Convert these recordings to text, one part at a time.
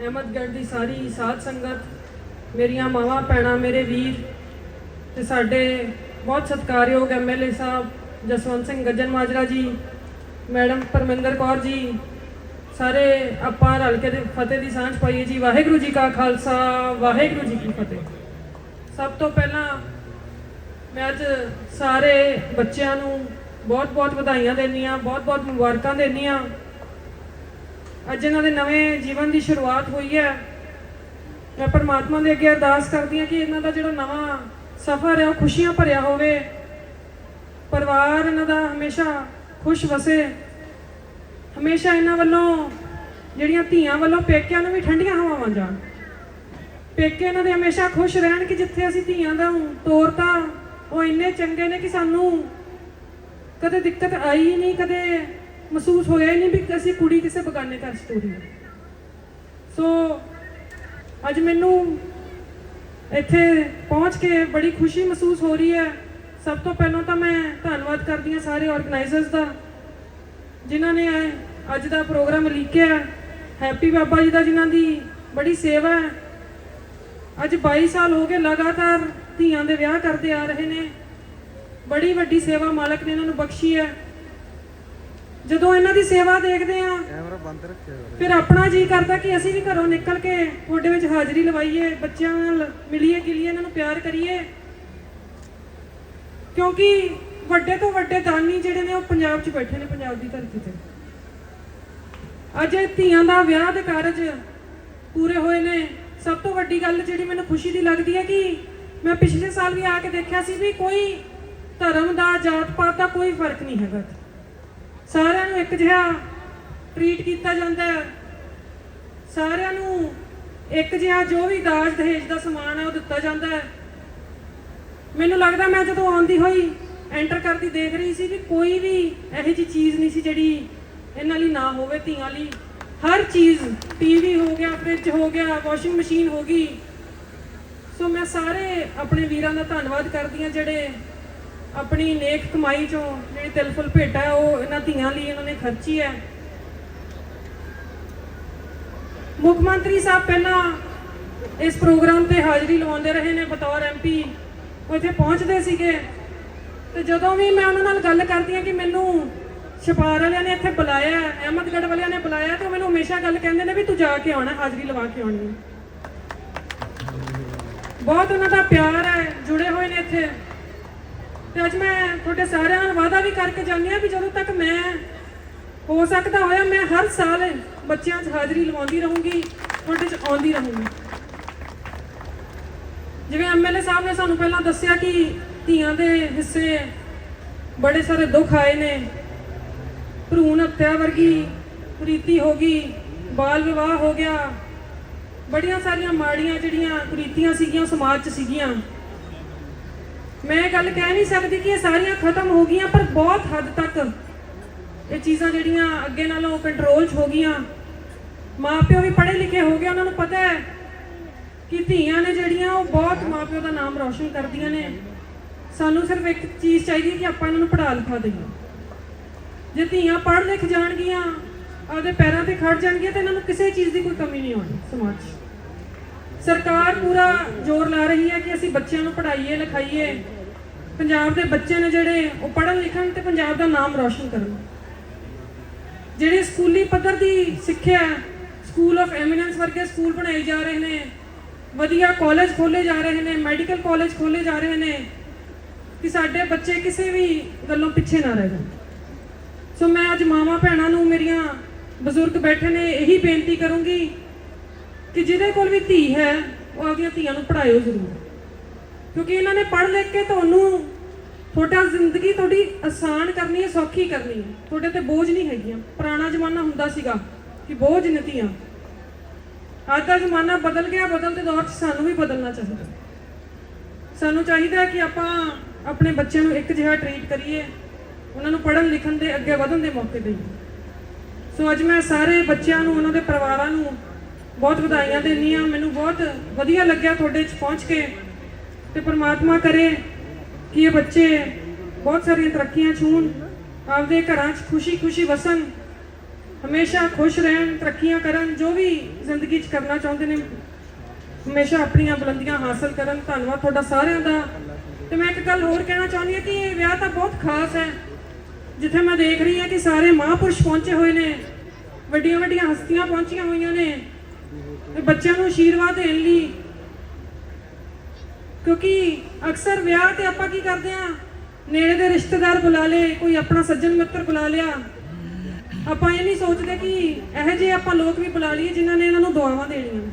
ਅਹਿਮਦਗੜ੍ਹ ਦੀ ਸਾਰੀ ਸਾਧ ਸੰਗਤ, ਮੇਰੀਆਂ ਮਾਵਾਂ, ਭੈਣਾਂ, ਮੇਰੇ ਵੀਰ ਤੇ ਸਾਡੇ ਬਹੁਤ ਸਤਿਕਾਰਯੋਗ ਐਮਐਲਏ ਸਾਹਿਬ, ਜਸਵੰਤ ਸਿੰਘ ਗੱਜਨ ਮਾਜਰਾ ਜੀ, ਮੈਡਮ ਪਰਮਿੰਦਰ ਕੌਰ ਜੀ, ਸਾਰੇ ਆਪਾਂ ਰਲ ਕੇ ਤੇ ਫਤਿਹ ਦੀ ਸਾਂਝ ਪਾਈਏ ਜੀ। ਵਾਹਿਗੁਰੂ ਜੀ ਕਾ ਖਾਲਸਾ, ਵਾਹਿਗੁਰੂ ਜੀ ਕੀ ਫਤਿਹ। ਸਭ ਤੋਂ ਪਹਿਲਾਂ ਮੈਂ ਅੱਜ ਸਾਰੇ ਬੱਚਿਆਂ ਨੂੰ ਬਹੁਤ-ਬਹੁਤ ਵਧਾਈਆਂ ਦੇਣੀ ਆ ਬਹੁਤ-ਬਹੁਤ ਮੁਬਾਰਕਾਂ ਦੇਣੀ ਆ ਅੱਜ ਇਹਨਾਂ ਦੇ ਨਵੇਂ ਜੀਵਨ ਦੀ ਸ਼ੁਰੂਆਤ ਹੋਈ ਹੈ। ਮੈਂ ਪਰਮਾਤਮਾ ਦੇ ਅੱਗੇ ਅਰਦਾਸ ਕਰਦੀ ਹਾਂ ਕਿ ਇਹਨਾਂ ਦਾ ਜਿਹੜਾ ਨਵਾਂ ਸਫ਼ਰ ਹੈ, ਉਹ ਖੁਸ਼ੀਆਂ ਭਰਿਆ ਹੋਵੇ। ਪਰਿਵਾਰ ਇਹਨਾਂ ਦਾ ਹਮੇਸ਼ਾ ਖੁਸ਼ ਵਸੇ। ਹਮੇਸ਼ਾ ਇਹਨਾਂ ਵੱਲੋਂ ਜਿਹੜੀਆਂ ਧੀਆਂ ਵੱਲੋਂ ਪੇਕਿਆਂ ਨੂੰ ਵੀ ਠੰਡੀਆਂ ਹਵਾਵਾਂ ਜਾਣ। ਪੇਕੇ ਇਹਨਾਂ ਦੇ ਹਮੇਸ਼ਾ ਖੁਸ਼ ਰਹਿਣ ਕਿ ਜਿੱਥੇ ਅਸੀਂ ਧੀਆਂ ਦਾ ਤੋਰਤਾ ਉਹ ਇੰਨੇ ਚੰਗੇ ਨੇ ਕਿ ਸਾਨੂੰ ਕਦੇ ਦਿੱਕਤ ਆਈ ਨਹੀਂ, ਕਦੇ ਮਹਿਸੂਸ ਹੋਇਆ ਹੀ ਨਹੀਂ ਵੀ ਅਸੀਂ ਕੁੜੀ ਕਿਸੇ ਬਗਾਨੇ ਘਰ 'ਚ ਹੈ। ਸੋ ਅੱਜ ਮੈਨੂੰ ਇੱਥੇ ਪਹੁੰਚ ਕੇ ਬੜੀ ਖੁਸ਼ੀ ਮਹਿਸੂਸ ਹੋ ਰਹੀ ਹੈ। ਸਭ ਤੋਂ ਪਹਿਲਾਂ ਤਾਂ ਮੈਂ ਧੰਨਵਾਦ ਕਰਦੀ ਹਾਂ ਸਾਰੇ ਆਰਗੇਨਾਈਜ਼ਰਸ ਦਾ, ਜਿਨ੍ਹਾਂ ਨੇ ਅੱਜ ਦਾ ਪ੍ਰੋਗਰਾਮ ਲਿਖਿਆ ਹੈਪੀ ਬਾਬਾ ਜੀ ਦਾ ਜਿਨ੍ਹਾਂ ਦੀ ਬੜੀ ਸੇਵਾ ਹੈ। ਅੱਜ 22 ਸਾਲ ਹੋ ਗਏ ਲਗਾਤਾਰ ਧੀਆਂ ਦੇ ਵਿਆਹ ਕਰਦੇ ਆ ਰਹੇ ਨੇ। ਬੜੀ ਵੱਡੀ ਸੇਵਾ ਮਾਲਕ ਨੇ ਇਹਨਾਂ ਨੂੰ ਬਖਸ਼ੀ ਹੈ। ਜਦੋਂ ਇਹਨਾਂ ਦੀ ਸੇਵਾ ਦੇਖਦੇ ਆ ਕੈਮਰਾ ਬੰਦ ਰੱਖਿਆ ਫਿਰ ਆਪਣਾ ਜੀ ਕਰਦਾ ਕਿ ਅਸੀਂ ਵੀ ਘਰੋਂ ਨਿਕਲ ਕੇ ਤੁਹਾਡੇ ਵਿੱਚ ਹਾਜ਼ਰੀ ਲਵਾਈਏ ਬੱਚਿਆਂ ਨਾਲ ਮਿਲੀਏ ਗਿਲੀਏ ਇਹਨਾਂ ਨੂੰ ਪਿਆਰ ਕਰੀਏ। ਕਿਉਂਕਿ ਵੱਡੇ ਤੋਂ ਵੱਡੇ ਦਾਨੀ ਜਿਹੜੇ ਨੇ ਉਹ ਪੰਜਾਬ 'ਚ ਬੈਠੇ ਨੇ ਪੰਜਾਬ ਦੀ ਧਰਤੀ ਤੇ। ਅੱਜ ਇਹ ਧੀਆਂ ਦਾ ਵਿਆਹ ਦੇ ਕਾਰਜ ਪੂਰੇ ਹੋਏ ਨੇ। ਸਭ ਤੋਂ ਵੱਡੀ ਗੱਲ ਜਿਹੜੀ ਮੈਨੂੰ ਖੁਸ਼ੀ ਦੀ ਲੱਗਦੀ ਹੈ ਕਿ ਮੈਂ ਪਿਛਲੇ ਸਾਲ ਵੀ ਆ ਕੇ ਦੇਖਿਆ ਸੀ ਵੀ ਕੋਈ ਧਰਮ ਦਾ ਜਾਤ ਪਾਤ ਦਾ ਕੋਈ ਫ਼ਰਕ ਨਹੀਂ ਹੈਗਾ। ਸਾਰਿਆਂ ਨੂੰ ਇੱਕ ਜਿਹਾ ਟ੍ਰੀਟ ਕੀਤਾ ਜਾਂਦਾ ਹੈ। ਸਾਰਿਆਂ ਨੂੰ ਇੱਕ ਜਿਹਾ ਜੋ ਵੀ ਦਾਜ ਦਹੇਜ ਦਾ ਸਮਾਨ ਹੈ, ਉਹ ਦਿੱਤਾ ਜਾਂਦਾ ਹੈ। ਮੈਨੂੰ ਲੱਗਦਾ ਮੈਂ ਜਦੋਂ ਆਉਂਦੀ ਹੋਈ ਐਂਟਰ ਕਰਦੀ ਦੇਖ ਰਹੀ ਸੀ ਕਿ ਕੋਈ ਵੀ ਇਹੋ ਜਿਹੀ ਚੀਜ਼ ਨਹੀਂ ਸੀ ਜਿਹੜੀ ਇਹਨਾਂ ਲਈ ਨਾ ਹੋਵੇ, ਧੀਆਂ ਲਈ। ਹਰ ਚੀਜ਼ ਟੀਵੀ ਹੋ ਗਿਆ ਫ੍ਰਿਜ ਹੋ ਗਿਆ ਵਾਸ਼ਿੰਗ ਮਸ਼ੀਨ ਹੋ ਗਈ। ਸੋ ਮੈਂ ਸਾਰੇ ਆਪਣੇ ਵੀਰਾਂ ਦਾ ਧੰਨਵਾਦ ਕਰਦੀ ਹਾਂ ਜਿਹੜੇ ਆਪਣੀ ਨੇਕ ਕਮਾਈ ਚੋਂ ਜਿਹੜੀ ਤਿਲਫੁਲ ਭੇਟਾ ਹੈ ਉਹ ਇਹਨਾਂ ਧੀਆਂ ਲਈ ਇਹਨਾਂ ਨੇ ਖਰਚੀ ਹੈ। ਮੁੱਖ ਮੰਤਰੀ ਸਾਹਿਬ ਪਹਿਲਾਂ ਇਸ ਪ੍ਰੋਗਰਾਮ ਤੇ ਹਾਜ਼ਰੀ ਲਵਾਉਂਦੇ ਰਹੇ ਨੇ ਬਤੌਰ ਐਮਪੀ ਉਹ ਇੱਥੇ ਪਹੁੰਚਦੇ ਸੀਗੇ। ਤੇ ਜਦੋਂ ਵੀ ਮੈਂ ਉਹਨਾਂ ਨਾਲ ਗੱਲ ਕਰਦੀ ਹਾਂ ਕਿ ਮੈਨੂੰ ਛਪਾਰ ਵਾਲਿਆਂ ਨੇ ਇੱਥੇ ਬੁਲਾਇਆ ਹੈ, ਅਹਿਮਦਗੜ੍ਹ ਵਾਲਿਆਂ ਨੇ ਬੁਲਾਇਆ ਤੇ ਉਹ ਮੈਨੂੰ ਹਮੇਸ਼ਾ ਗੱਲ ਕਹਿੰਦੇ ਨੇ ਵੀ ਤੂੰ ਜਾ ਕੇ ਆਉਣਾ ਹਾਜ਼ਰੀ ਲਵਾ ਕੇ ਆਉਣੀ। ਬਹੁਤ ਉਹਨਾਂ ਦਾ ਪਿਆਰ ਹੈ ਜੁੜੇ ਹੋਏ ਨੇ ਇੱਥੇ। ਤੇ ਅੱਜ ਮੈਂ ਤੁਹਾਡੇ ਸਾਰਿਆਂ ਨਾਲ ਵਾਅਦਾ ਵੀ ਕਰਕੇ ਜਾਂਦੀ ਹਾਂ ਵੀ ਜਦੋਂ ਤੱਕ ਮੈਂ ਹੋ ਸਕਦਾ ਹੋਇਆ, ਮੈਂ ਹਰ ਸਾਲ ਬੱਚਿਆਂ 'ਚ ਹਾਜ਼ਰੀ ਲਵਾਉਂਦੀ ਰਹੂੰਗੀ, ਤੁਹਾਡੇ 'ਚ ਆਉਂਦੀ ਰਹੂੰਗੀ। ਜਿਵੇਂ ਐਮਐਲਏ ਸਾਹਿਬ ਨੇ ਸਾਨੂੰ ਪਹਿਲਾਂ ਦੱਸਿਆ ਕਿ ਧੀਆਂ ਦੇ ਹਿੱਸੇ ਬੜੇ ਸਾਰੇ ਦੁੱਖ ਆਏ ਨੇ। ਭਰੂਣ ਹੱਤਿਆ ਵਰਗੀ ਕੁਰੀਤੀ ਹੋ ਗਈ, ਬਾਲ ਵਿਵਾਹ ਹੋ ਗਿਆ। ਬੜੀਆਂ ਸਾਰੀਆਂ ਮਾੜੀਆਂ ਜਿਹੜੀਆਂ ਕੁਰੀਤੀਆਂ ਸੀਗੀਆਂ ਸਮਾਜ 'ਚ ਸੀਗੀਆਂ। ਮੈਂ ਇਹ ਗੱਲ ਕਹਿ ਨਹੀਂ ਸਕਦੀ ਕਿ ਇਹ ਸਾਰੀਆਂ ਖਤਮ ਹੋ ਗਈਆਂ, ਪਰ ਬਹੁਤ ਹੱਦ ਤੱਕ ਇਹ ਚੀਜ਼ਾਂ ਜਿਹੜੀਆਂ ਅੱਗੇ ਨਾਲੋਂ ਕੰਟਰੋਲ 'ਚ ਹੋ ਗਈਆਂ। ਮਾਪਿਓ ਵੀ ਪੜ੍ਹੇ ਲਿਖੇ ਹੋ ਗਏ, ਉਹਨਾਂ ਨੂੰ ਪਤਾ ਹੈ ਕਿ ਧੀਆਂ ਨੇ ਜਿਹੜੀਆਂ, ਉਹ ਬਹੁਤ ਮਾਪਿਓ ਦਾ ਨਾਮ ਰੌਸ਼ਨ ਕਰਦੀਆਂ ਨੇ। ਸਾਨੂੰ ਸਿਰਫ ਇੱਕ ਚੀਜ਼ ਚਾਹੀਦੀ ਹੈ ਕਿ ਆਪਾਂ ਇਹਨਾਂ ਨੂੰ ਪੜ੍ਹਾ ਲਿਖਾ ਦਈਏ। ਜੇ ਧੀਆਂ ਪੜ੍ਹ ਲਿਖ ਜਾਣਗੀਆਂ, ਆਪਦੇ ਪੈਰਾਂ ਤੇ ਖੜ ਜਾਣਗੀਆਂ, ਤਾਂ ਇਹਨਾਂ ਨੂੰ ਕਿਸੇ ਚੀਜ਼ ਦੀ ਕੋਈ ਕਮੀ ਨਹੀਂ ਆਉਣੀ ਸਮਾਜ 'ਚ। ਸਰਕਾਰ ਪੂਰਾ ਜ਼ੋਰ ਲਾ ਰਹੀ ਹੈ ਕਿ ਅਸੀਂ ਬੱਚਿਆਂ ਨੂੰ ਪੜ੍ਹਾਈਏ, ਲਿਖਾਈਏ। ਪੰਜਾਬ ਦੇ ਬੱਚੇ ਨੇ ਜਿਹੜੇ, ਉਹ ਪੜ੍ਹਨ ਲਿਖਣ ਤੇ ਪੰਜਾਬ ਦਾ ਨਾਮ ਰੌਸ਼ਨ ਕਰਨ। ਜਿਹੜੇ ਸਕੂਲੀ ਪੱਧਰ ਦੀ ਸਿੱਖਿਆ ਸਕੂਲ ਆਫ ਐਮੀਨੈਂਸ ਵਰਗੇ ਸਕੂਲ ਬਣਾਏ ਜਾ ਰਹੇ ਨੇ, ਵਧੀਆ ਕਾਲਜ ਖੋਲੇ ਜਾ ਰਹੇ ਨੇ, ਮੈਡੀਕਲ ਕਾਲਜ ਖੋਲੇ ਜਾ ਰਹੇ ਨੇ, ਕਿ ਸਾਡੇ ਬੱਚੇ ਕਿਸੇ ਵੀ ਗੱਲੋਂ ਪਿੱਛੇ ਨਾ ਰਹਿ ਜਾਣ। ਸੋ ਮੈਂ ਅੱਜ ਮਾਵਾਂ ਭੈਣਾਂ ਨੂੰ, ਮੇਰੀਆਂ ਬਜ਼ੁਰਗ ਬੈਠੇ ਨੇ, ਇਹੀ ਬੇਨਤੀ ਕਰੂੰਗੀ ਕਿ ਜਿਹਦੇ ਕੋਲ ਵੀ ਧੀ ਹੈ, ਉਹ ਆਪਦੀਆਂ ਧੀਆਂ ਨੂੰ ਪੜ੍ਹਾਇਓ ਜ਼ਰੂਰ। ਕਿਉਂਕਿ ਇਹਨਾਂ ਨੇ ਪੜ੍ਹ ਲਿਖ ਕੇ ਤੁਹਾਨੂੰ ਤੁਹਾਡਾ ਜ਼ਿੰਦਗੀ ਤੁਹਾਡੀ ਆਸਾਨ ਕਰਨੀ ਹੈ, ਸੌਖੀ ਕਰਨੀ ਹੈ। ਤੁਹਾਡੇ ਤੇ ਬੋਝ ਨਹੀਂ ਹੈਗੀਆਂ। ਪੁਰਾਣਾ ਜ਼ਮਾਨਾ ਹੁੰਦਾ ਸੀਗਾ ਕਿ ਬੋਝ ਨਤੀਆਂ ਅੱਜ ਦਾ ਜ਼ਮਾਨਾ ਬਦਲ ਗਿਆ ਬਦਲਦੇ ਦੌਰ 'ਚ ਸਾਨੂੰ ਵੀ ਬਦਲਣਾ ਚਾਹੀਦਾ। ਸਾਨੂੰ ਚਾਹੀਦਾ ਕਿ ਆਪਾਂ ਆਪਣੇ ਬੱਚਿਆਂ ਨੂੰ ਇੱਕ ਜਿਹਾ ਟ੍ਰੀਟ ਕਰੀਏ। ਉਹਨਾਂ ਨੂੰ ਪੜ੍ਹਨ ਲਿਖਣ ਦੇ, ਅੱਗੇ ਵਧਣ ਦੇ ਮੌਕੇ ਦੇਈਏ ਸੋ ਅੱਜ ਮੈਂ ਸਾਰੇ ਬੱਚਿਆਂ ਨੂੰ, ਉਹਨਾਂ ਦੇ ਪਰਿਵਾਰਾਂ ਨੂੰ ਬਹੁਤ ਵਧਾਈਆਂ ਦਿੰਦੀ ਹਾਂ। ਮੈਨੂੰ ਬਹੁਤ ਵਧੀਆ ਲੱਗਿਆ ਤੁਹਾਡੇ 'ਚ ਪਹੁੰਚ ਕੇ। ਤੇ ਪਰਮਾਤਮਾ ਕਰੇ ਕਿ ਇਹ ਬੱਚੇ ਬਹੁਤ ਸਾਰੀਆਂ ਤਰੱਕੀਆਂ ਛੂਣ ਆਪਦੇ ਘਰਾਂ 'ਚ ਖੁਸ਼ੀ-ਖੁਸ਼ੀ ਵਸਣ, ਹਮੇਸ਼ਾ ਖੁਸ਼ ਰਹਿਣ, ਤਰੱਕੀਆਂ ਕਰਨ, ਜੋ ਵੀ ਜ਼ਿੰਦਗੀ 'ਚ ਕਰਨਾ ਚਾਹੁੰਦੇ ਨੇ, ਹਮੇਸ਼ਾ ਆਪਣੀਆਂ ਬੁਲੰਦੀਆਂ ਹਾਸਲ ਕਰਨ। ਧੰਨਵਾਦ ਤੁਹਾਡਾ ਸਾਰਿਆਂ ਦਾ। ਤੇ ਮੈਂ ਇੱਕ ਗੱਲ ਹੋਰ ਕਹਿਣਾ ਚਾਹੁੰਦੀ ਹਾਂ ਕਿ ਇਹ ਵਿਆਹ ਤਾਂ ਬਹੁਤ ਖਾਸ ਹੈ। ਜਿੱਥੇ ਮੈਂ ਦੇਖ ਰਹੀ ਹਾਂ ਕਿ ਸਾਰੇ ਮਹਾਂਪੁਰਸ਼ ਪਹੁੰਚੇ ਹੋਏ ਨੇ ਵੱਡੀਆਂ ਵੱਡੀਆਂ ਹਸਤੀਆਂ ਪਹੁੰਚੀਆਂ ਹੋਈਆਂ ਨੇ, ਤੇ ਬੱਚਿਆਂ ਨੂੰ ਆਸ਼ੀਰਵਾਦ ਦੇਣ ਲਈ ਕਿਉਂਕਿ ਅਕਸਰ ਵਿਆਹ ਤੇ ਆਪਾਂ ਕੀ ਕਰਦੇ ਆ ਨੇੜੇ ਦੇ ਰਿਸ਼ਤੇਦਾਰ ਬੁਲਾ ਲਏ, ਕੋਈ ਆਪਣਾ ਸੱਜਣ ਮਿੱਤਰ ਬੁਲਾ ਲਿਆ। ਆਪਾਂ ਇਹ ਨਹੀਂ ਸੋਚਦੇ ਕਿ ਇਹੋ ਜਿਹੇ ਆਪਾਂ ਲੋਕ ਵੀ ਬੁਲਾ ਲਈਏ ਜਿਨ੍ਹਾਂ ਨੇ ਇਹਨਾਂ ਨੂੰ ਦੁਆਵਾਂ ਦੇਣੀਆਂ ਨੇ।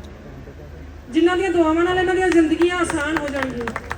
ਜਿਨ੍ਹਾਂ ਦੀਆਂ ਦੁਆਵਾਂ ਨਾਲ ਇਹਨਾਂ ਦੀਆਂ ਜ਼ਿੰਦਗੀਆਂ ਆਸਾਨ ਹੋ ਜਾਣਗੀਆਂ।